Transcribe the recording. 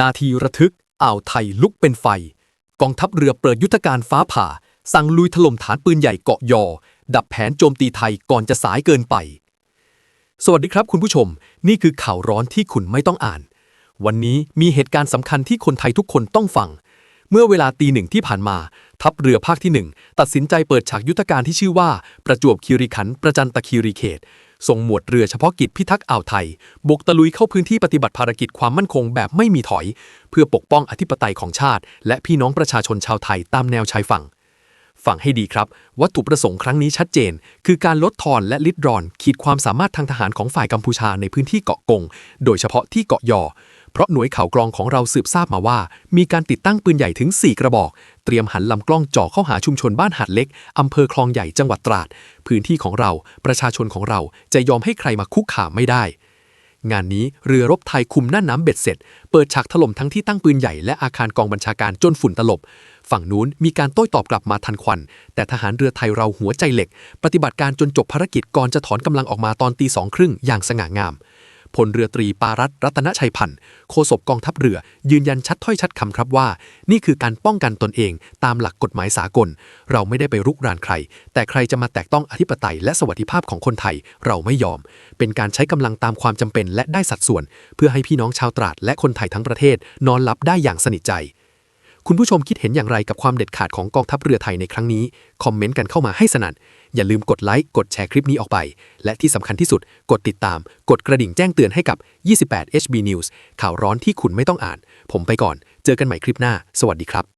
นาทีระทึก อ่าวไทยลุกเป็นไฟ กองทัพเรือเปิดยุทธการฟ้าผ่า สั่งลุยถล่มฐานปืนใหญ่เกาะยอ ดับแผนโจมตีไทยก่อนจะสายเกินไป สวัสดีครับคุณผู้ชม นี่คือข่าวร้อนที่คุณไม่ต้องอ่าน วันนี้มีเหตุการณ์สำคัญที่คนไทยทุกคนต้องฟัง เมื่อเวลาตีหนึ่งที่ผ่านมา ทัพเรือภาคที่หนึ่งตัดสินใจเปิดฉากยุทธการที่ชื่อว่าประจวบคีรีขันธ์ประจันตคีรีเขต ส่งหมวดเรือเฉพาะกิจพิทักษ์อ่าวไทย บุกตะลุยเข้าพื้นที่ปฏิบัติภารกิจความมั่นคงแบบไม่มีถอย เพื่อปกป้องอธิปไตยของชาติ และพี่น้องประชาชนชาวไทยตามแนวชายฝั่งฟังให้ดีครับ วัตถุประสงค์ครั้งนี้ชัดเจน คือการลดทอนและลิดรอน ขีดความสามารถทางทหารของฝ่ายกัมพูชาในพื้นที่เกาะกง โดยเฉพาะที่เกาะยอ เพราะหน่วยข่าวกรองของเราสืบทราบมาว่า มีการติดตั้งปืนใหญ่ถึง 4 กระบอก เตรียมหันลำกล้องจ่อเข้าหาชุมชนบ้านหาดเล็ก อำเภอคลองใหญ่จังหวัดตราด พื้นที่ของเราประชาชนของเราจะยอมให้ใครมาคุกคามไม่ได้ งานนี้เรือรบไทยคุมหน้าน้ำเบ็ดเสร็จ เปิดฉากถล่มทั้งที่ตั้งปืนใหญ่และอาคารกองบัญชาการจนฝุ่นตลบ ฝั่งนู้นมีการโต้ตอบกลับมาทันควัน แต่ทหารเรือไทยเราหัวใจเหล็ก ปฏิบัติการจนจบภารกิจก่อนจะถอนกำลังออกมาตอนตีสองครึ่งอย่างสง่างาม พลเรือตรีปารัตรัตนชัยพันธ์โฆษกกองทัพเรือ ยืนยันชัดถ้อยชัดคำครับว่า นี่คือการป้องกันตนเองตามหลักกฎหมายสากล เราไม่ได้ไปรุกรานใคร แต่ใครจะมาแตกต้องอธิปไตยและสวัสดิภาพของคนไทย เราไม่ยอม เป็นการใช้กำลังตามความจำเป็นและได้สัดส่วน เพื่อให้พี่น้องชาวตราดและคนไทยทั้งประเทศนอนหลับได้อย่างสนิทใจ คุณผู้ชมคิดเห็นอย่างไรกับความเด็ดขาดของกองทัพเรือไทยในครั้งนี้ คอมเมนต์กันเข้ามาให้สนั่น อย่าลืมกดไลค์ กดแชร์คลิปนี้ออกไป และที่สำคัญที่สุด กดติดตาม กดกระดิ่งแจ้งเตือนให้กับ 28 HB News ข่าวร้อนที่คุณไม่ต้องอ่าน ผมไปก่อน เจอกันใหม่คลิปหน้า สวัสดีครับ